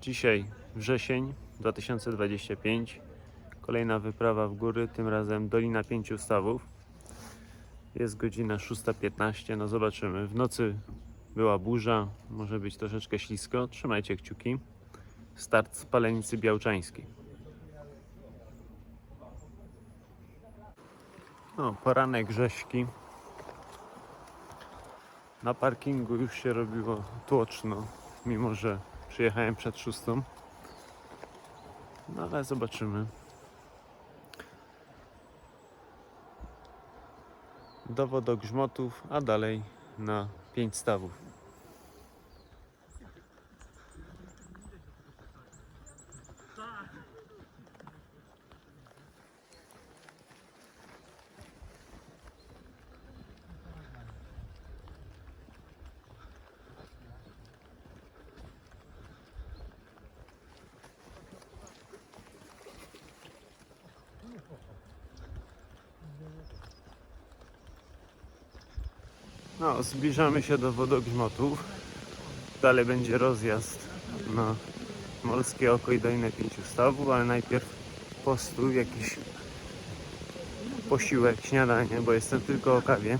Dzisiaj wrzesień 2025. Kolejna wyprawa w góry, tym razem Dolina Pięciu Stawów. Jest godzina 6.15, no zobaczymy. W nocy była burza, może być troszeczkę ślisko. Trzymajcie kciuki. Start z Palenicy Białczańskiej. No, poranek Grześki. Na parkingu już się robiło tłoczno, mimo że przyjechałem przed szóstą. No ale zobaczymy. Do wodogrzmotów, a dalej na pięć stawów. No, zbliżamy się do wodogrzmotów. Dalej będzie rozjazd na Morskie Oko i Dolinę Pięciu Stawów, ale najpierw postój, jakiś posiłek, śniadanie, bo jestem tylko o kawie.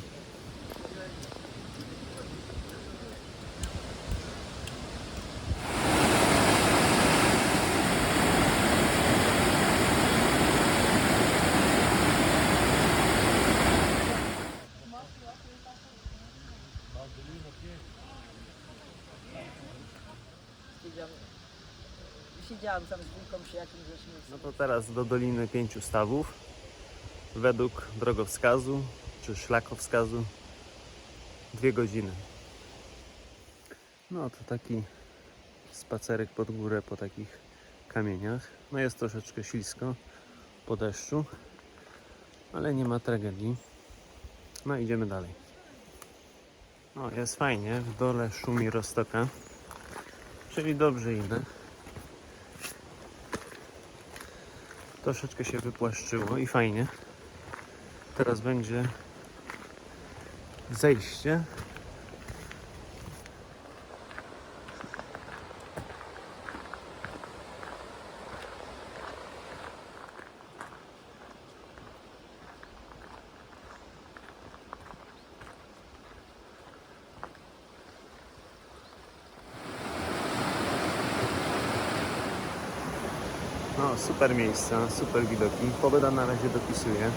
Jakimś żeśmy No to teraz do Doliny Pięciu Stawów. Według drogowskazu czy szlakowskazu dwie godziny. No to taki spacerek pod górę po takich kamieniach. No jest troszeczkę ślisko po deszczu, ale nie ma tragedii. No idziemy dalej. No jest fajnie, w dole szumi roztoka, czyli dobrze idę. Troszeczkę się wypłaszczyło i fajnie. Teraz będzie zejście. No, super miejsca, super widoki. Pogoda na razie dopisuje.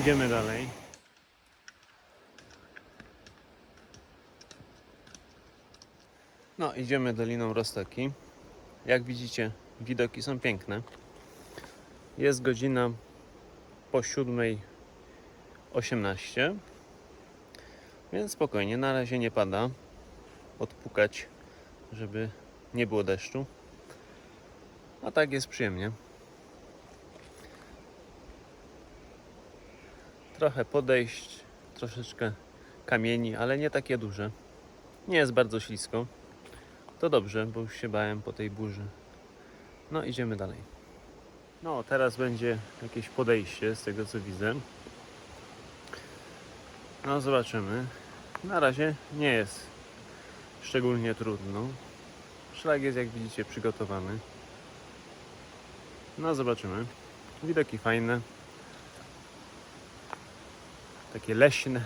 Idziemy dalej. No, idziemy Doliną Roztoki. Jak widzicie, widoki są piękne. Jest godzina po 7.18, więc spokojnie, na razie nie pada. Odpukać, żeby nie było deszczu. A tak jest przyjemnie. Trochę podejść, troszeczkę kamieni, ale nie takie duże. Nie jest bardzo ślisko. To dobrze, bo już się bałem po tej burzy. No, idziemy dalej. No, teraz będzie jakieś podejście z tego co widzę. No, zobaczymy. Na razie nie jest szczególnie trudno. Szlak jest, jak widzicie, przygotowany. No, zobaczymy. Widoki fajne. Takie leśne.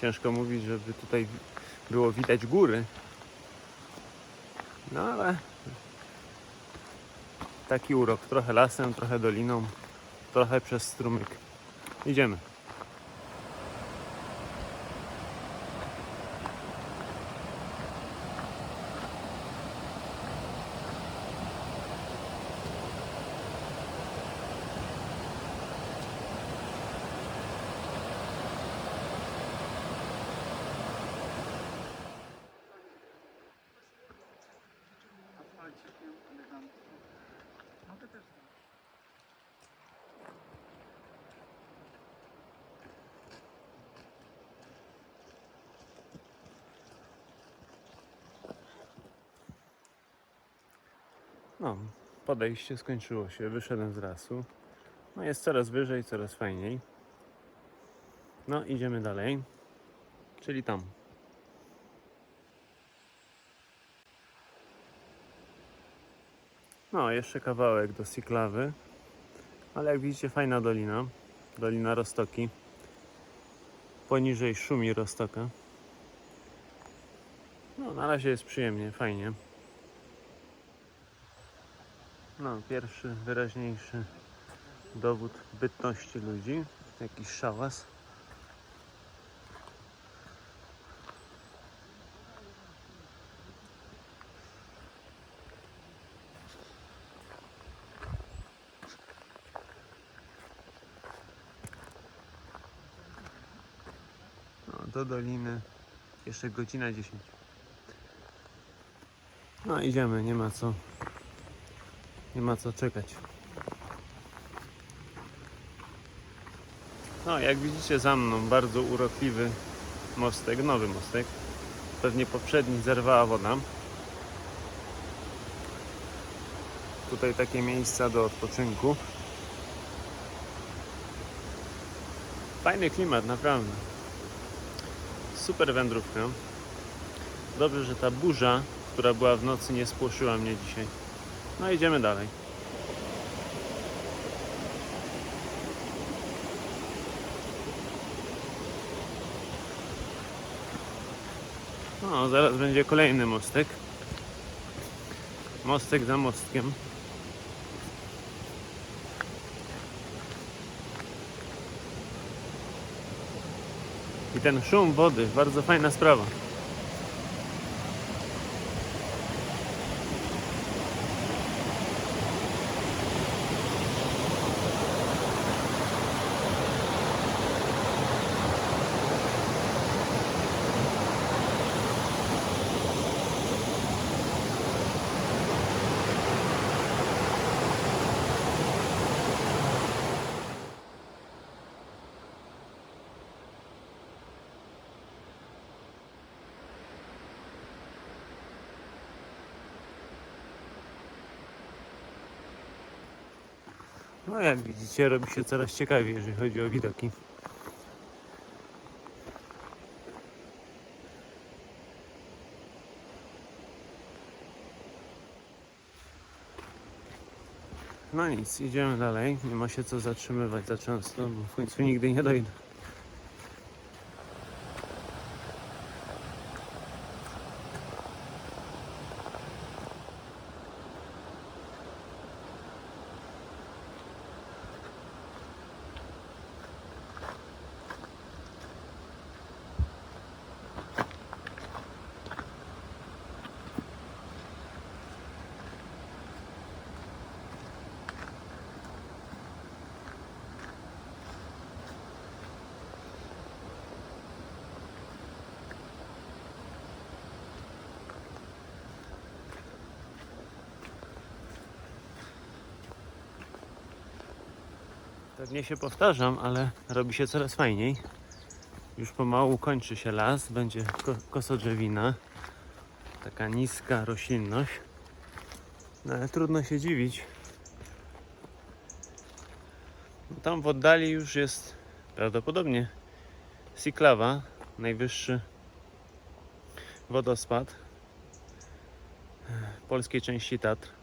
Ciężko mówić, żeby tutaj było widać góry. No, ale taki urok. Trochę lasem, trochę doliną, trochę przez strumyk. Idziemy. No, podejście skończyło się, wyszedłem z lasu. No jest coraz wyżej, coraz fajniej. No, idziemy dalej. czyli tam. No, jeszcze kawałek do Siklawy, ale jak widzicie fajna dolina, dolina Rostoki. Poniżej szumi Rostoka. No, na razie jest przyjemnie, fajnie. Pierwszy wyraźniejszy dowód bytności ludzi. Jakiś szałas. No, do doliny jeszcze godzina 10. No idziemy, nie ma co nie ma co czekać. No, jak widzicie za mną, bardzo urokliwy mostek, nowy mostek. Pewnie poprzedni zerwała woda. Tutaj takie miejsca do odpoczynku. Fajny klimat, naprawdę. Super wędrówka. Dobrze, że ta burza, która była w nocy, nie spłoszyła mnie dzisiaj. No idziemy dalej. No, zaraz będzie kolejny mostek. Mostek za mostkiem. I ten szum wody, bardzo fajna sprawa. No jak widzicie, robi się coraz ciekawiej, jeżeli chodzi o widoki. No nic, idziemy dalej. Nie ma się co zatrzymywać za często, bo w końcu nigdy nie dojdę. Pewnie się powtarzam, ale robi się coraz fajniej. Już pomału kończy się las, będzie ko- kosodrzewina. Taka niska roślinność. No ale trudno się dziwić. No Tam w oddali już jest prawdopodobnie Siklawa, najwyższy wodospad polskiej części Tatr.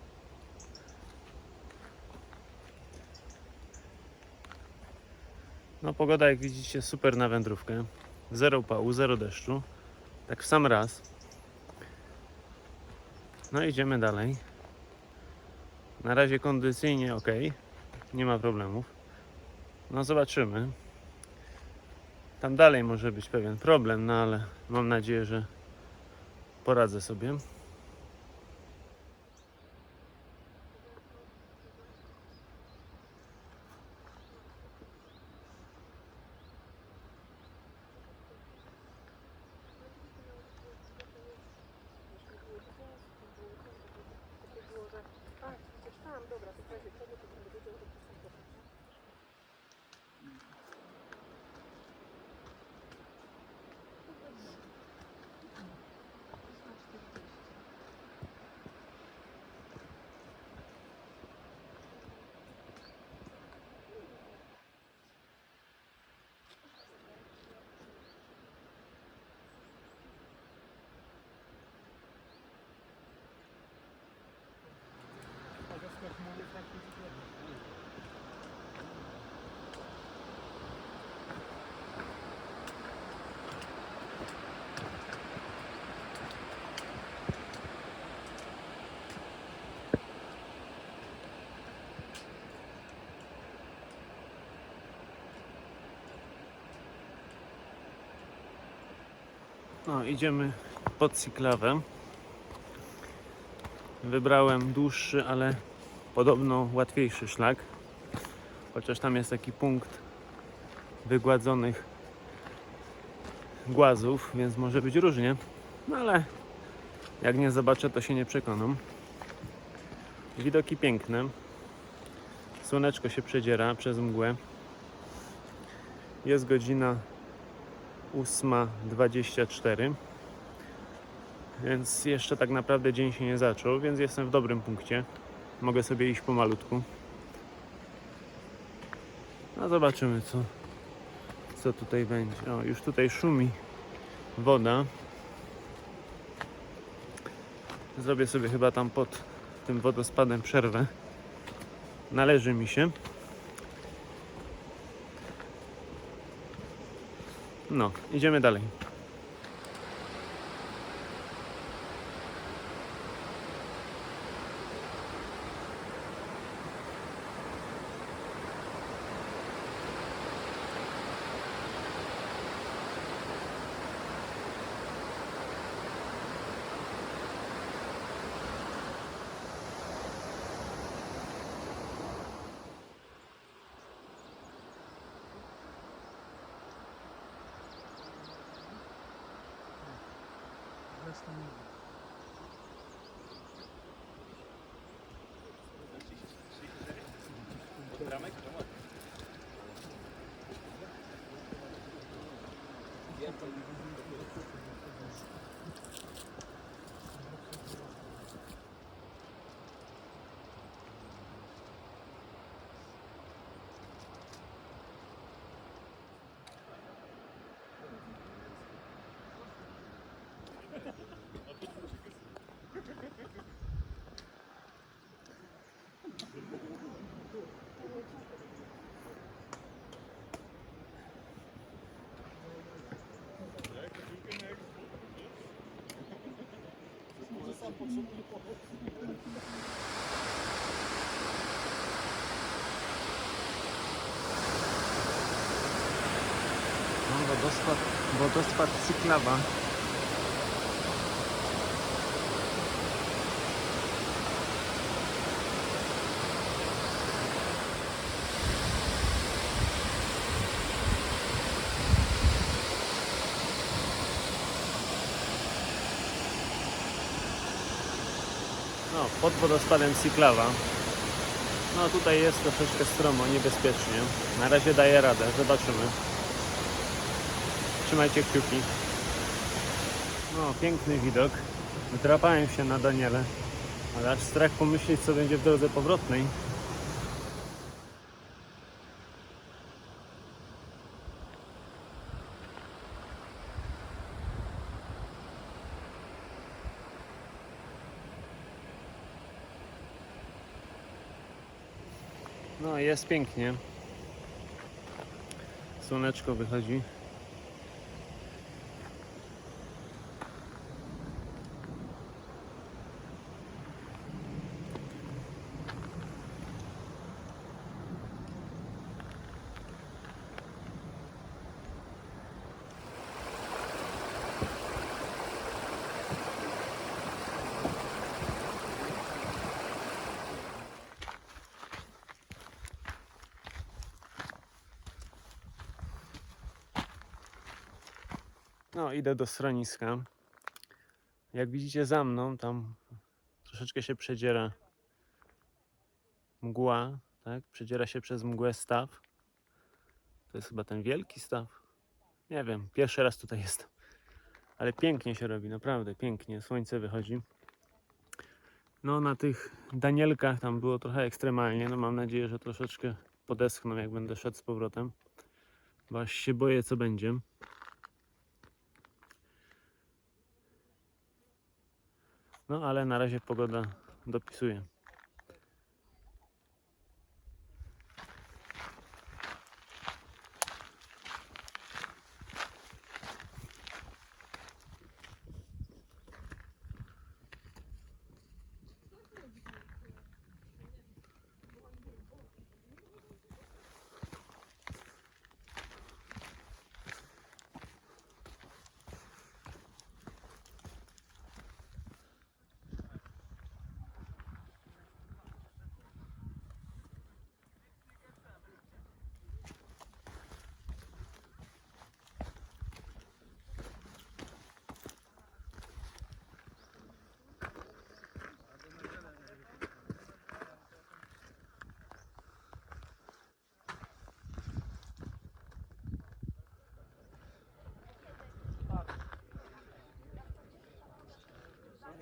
No pogoda jak widzicie super na wędrówkę. Zero upału, zero deszczu. Tak w sam raz. No idziemy dalej. Na razie kondycyjnie ok. Nie ma problemów. No zobaczymy. Tam dalej może być pewien problem, no ale mam nadzieję, że poradzę sobie. No, idziemy pod Siklawę. Wybrałem dłuższy, ale podobno łatwiejszy szlak. Chociaż tam jest taki punkt wygładzonych głazów, więc może być różnie. No ale jak nie zobaczę, to się nie przekonam. Widoki piękne. Słoneczko się przedziera przez mgłę. Jest godzina 8.24 więc jeszcze tak naprawdę dzień się nie zaczął, więc jestem w dobrym punkcie. Mogę sobie iść pomalutku. No zobaczymy co, co tutaj będzie. O, już tutaj szumi woda. Zrobię sobie chyba tam pod tym wodospadem przerwę. Należy mi się. No, idziemy dalej. No, wodospad, wodospad Cyklawa. No, pod wodospadem Cyklawa. No tutaj jest troszeczkę stromo, niebezpiecznie. Na razie daję radę, zobaczymy. Trzymajcie kciuki. No, piękny widok. Wydrapałem się na Daniele, ale aż strach pomyśleć, co będzie w drodze powrotnej. No, jest pięknie. Słoneczko wychodzi. No, idę do schroniska. Jak widzicie za mną, tam troszeczkę się przedziera mgła, tak? Przedziera się przez mgłę staw. To jest chyba ten wielki staw. Nie wiem, pierwszy raz tutaj jestem. Ale pięknie się robi, naprawdę pięknie. Słońce wychodzi. No, na tych Danielkach tam było trochę ekstremalnie. No, mam nadzieję, że troszeczkę podeschną, jak będę szedł z powrotem. Bo się boję, co będzie. No ale na razie pogoda dopisuje.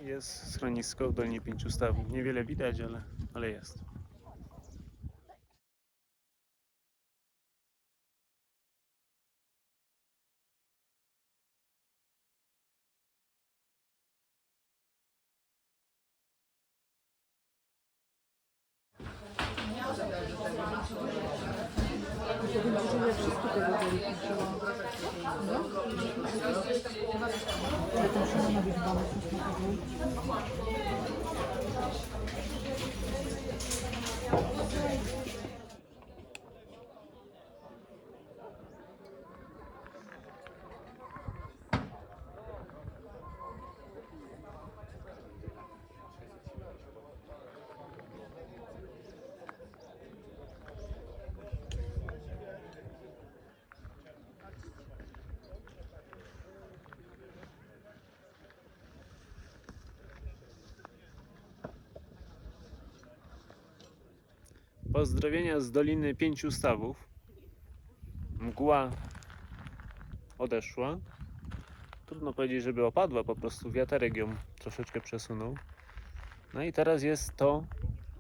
Jest schronisko w Dolinie Pięciu Stawów. Niewiele widać, ale, ale jest. Pozdrowienia z Doliny Pięciu Stawów. Mgła odeszła. Trudno powiedzieć, żeby opadła, po prostu wiaterek ją troszeczkę przesunął. No i teraz jest to,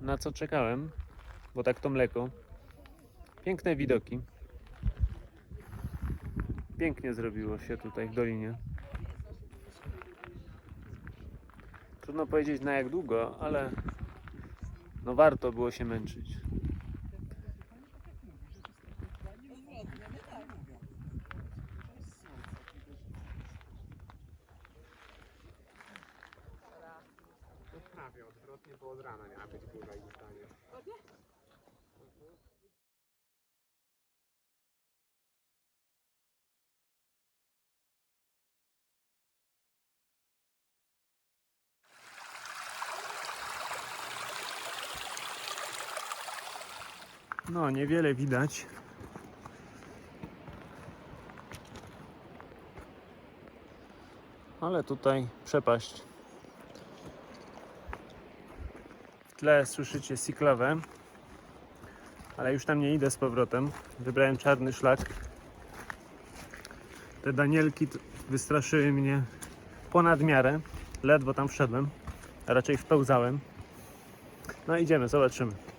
na co czekałem, bo tak to mleko. Piękne widoki. Pięknie zrobiło się tutaj w dolinie. Trudno powiedzieć na jak długo, ale no warto było się męczyć. No, niewiele widać. Ale tutaj przepaść. W tle słyszycie Siklawę. Ale już tam nie idę z powrotem. Wybrałem czarny szlak. Te danielki wystraszyły mnie ponad miarę. Ledwo tam wszedłem, a raczej wpełzałem. No idziemy, zobaczymy.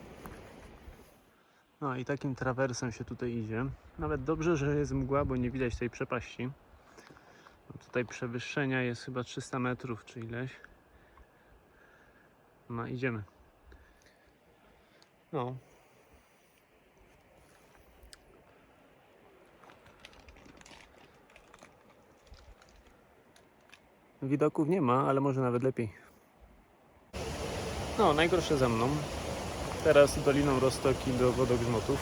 No i takim trawersem się tutaj idzie. Nawet dobrze, że jest mgła, bo nie widać tej przepaści. No tutaj przewyższenia jest chyba 300 metrów czy ileś. No idziemy. No. Widoków nie ma, ale może nawet lepiej. No, najgorsze za mną. Teraz Doliną Roztoki do wodogrzmotów.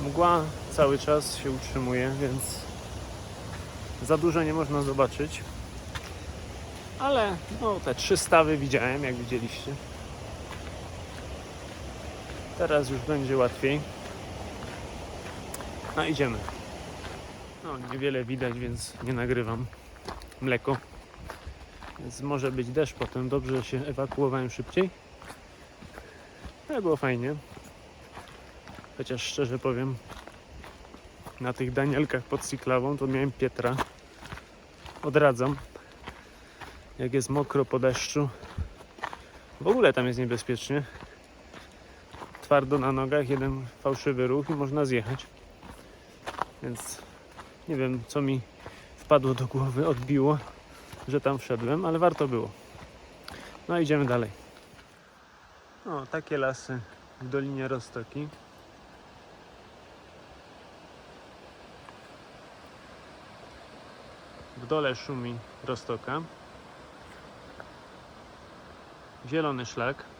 Mgła cały czas się utrzymuje, więc za dużo nie można zobaczyć. Ale no, te trzy stawy widziałem, jak widzieliście. Teraz już będzie łatwiej. No idziemy. No, niewiele widać, więc nie nagrywam mleko. Więc może być deszcz potem. Dobrze że się ewakuowałem szybciej. Ale było fajnie. Chociaż szczerze powiem, na tych danielkach pod Siklawą to miałem Pietra. Odradzam. Jak jest mokro po deszczu. W ogóle tam jest niebezpiecznie. Twardo na nogach, jeden fałszywy ruch i można zjechać. Więc nie wiem, co mi wpadło do głowy, odbiło, że tam wszedłem, ale warto było. No idziemy dalej. O, takie lasy w Dolinie Roztoki. W dole szumi Roztoka. Zielony szlak.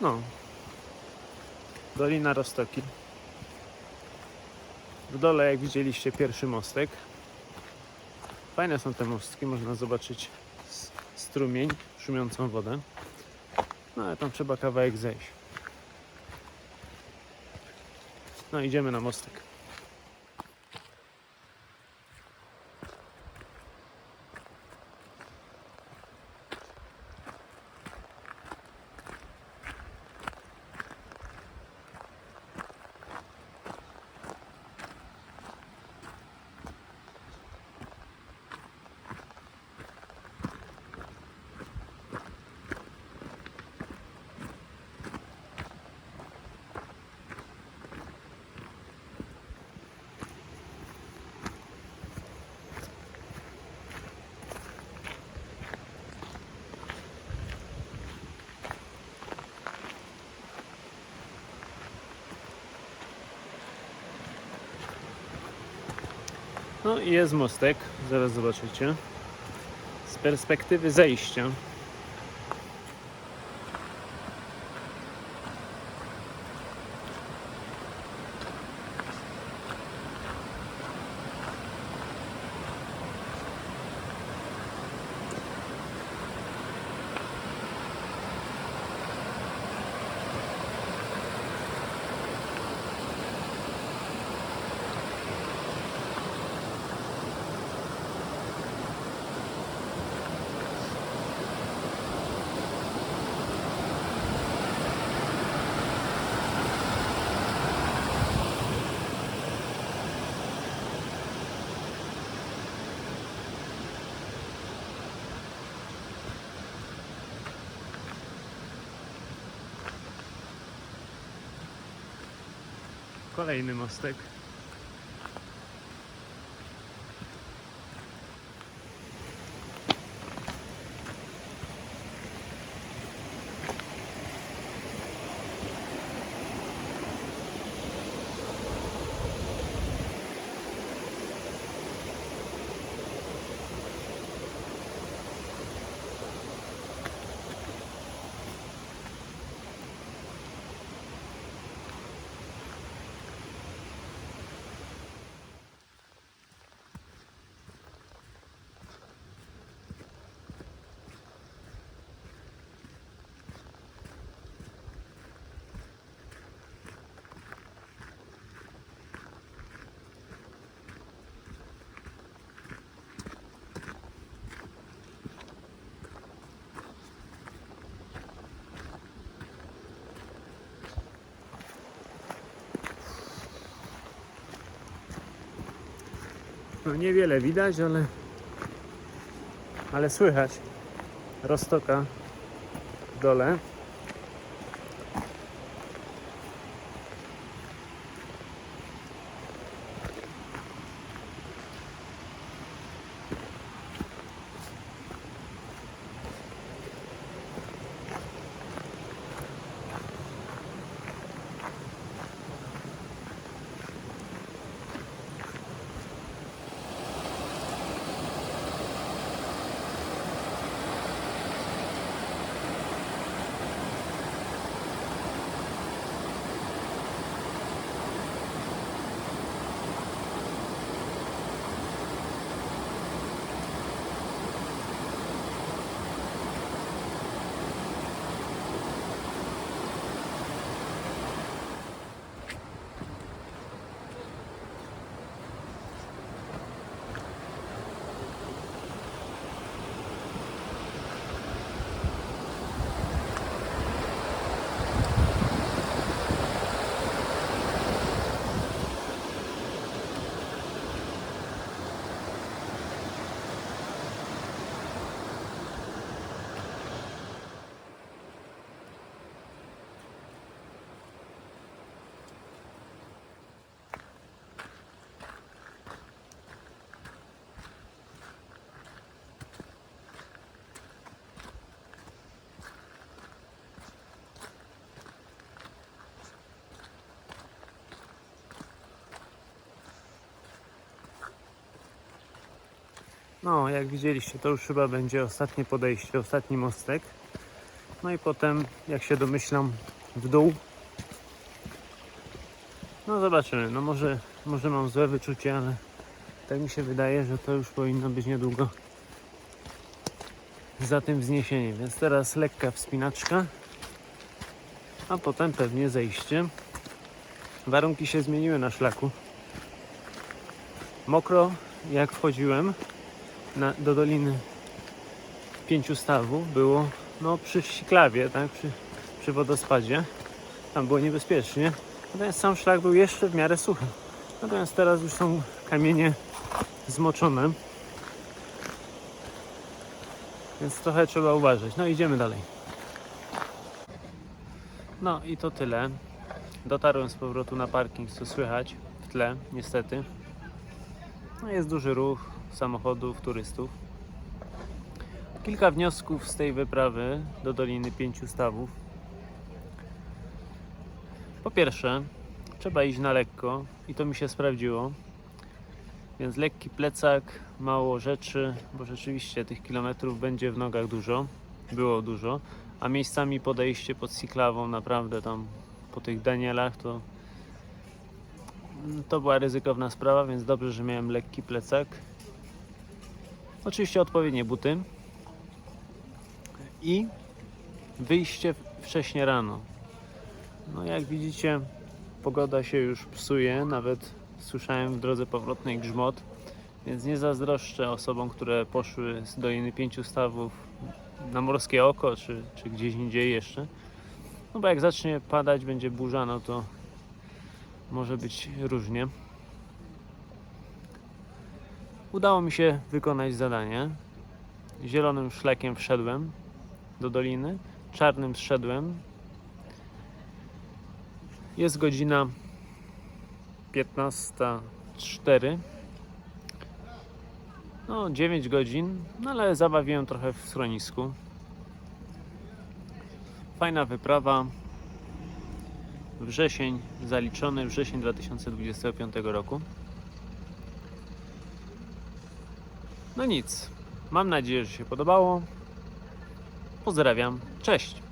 No. Dolina Roztoki. W dole, jak widzieliście, pierwszy mostek. Fajne są te mostki, można zobaczyć strumień, szumiącą wodę. No ale tam trzeba kawałek zejść. No idziemy na mostek. No i jest mostek, zaraz zobaczycie. Z perspektywy zejścia. Kolejny mostek. No niewiele widać, ale ale słychać roztoka w dole. No, jak widzieliście, to już chyba będzie ostatnie podejście, ostatni mostek. No i potem, jak się domyślam, w dół. No zobaczymy, no może, może mam złe wyczucie, ale tak mi się wydaje, że to już powinno być niedługo za tym wzniesieniem. Więc teraz lekka wspinaczka, a potem pewnie zejście. Warunki się zmieniły na szlaku. Mokro, jak wchodziłem na, do Doliny Pięciu Stawów, było no, przy Siklawie, tak, przy, przy wodospadzie. Tam było niebezpiecznie. Natomiast sam szlak był jeszcze w miarę suchy. Natomiast teraz już są kamienie zmoczone. Więc trochę trzeba uważać. No idziemy dalej. No i to tyle. Dotarłem z powrotu na parking, co słychać w tle, niestety. No jest duży ruch samochodów, turystów. Kilka wniosków z tej wyprawy do Doliny Pięciu Stawów. Po pierwsze, trzeba iść na lekko i to mi się sprawdziło. Więc lekki plecak, mało rzeczy, bo rzeczywiście tych kilometrów będzie w nogach dużo, było dużo, a miejscami podejście pod Siklawą naprawdę tam po tych Danielach to to była ryzykowna sprawa, więc dobrze, że miałem lekki plecak. Oczywiście odpowiednie buty i wyjście wcześnie rano. No jak widzicie, pogoda się już psuje, nawet słyszałem w drodze powrotnej grzmot, więc nie zazdroszczę osobom, które poszły z Doliny Pięciu Stawów na Morskie Oko, czy, czy gdzieś indziej jeszcze. No bo jak zacznie padać, będzie burza, no to może być różnie. Udało mi się wykonać zadanie. Zielonym szlakiem wszedłem do doliny, czarnym zszedłem. Jest godzina 15.04. No, 9 godzin, no ale zabawiłem trochę w schronisku. Fajna wyprawa. Wrzesień zaliczony, wrzesień 2025 roku. No nic. Mam nadzieję, że się podobało. Pozdrawiam. Cześć.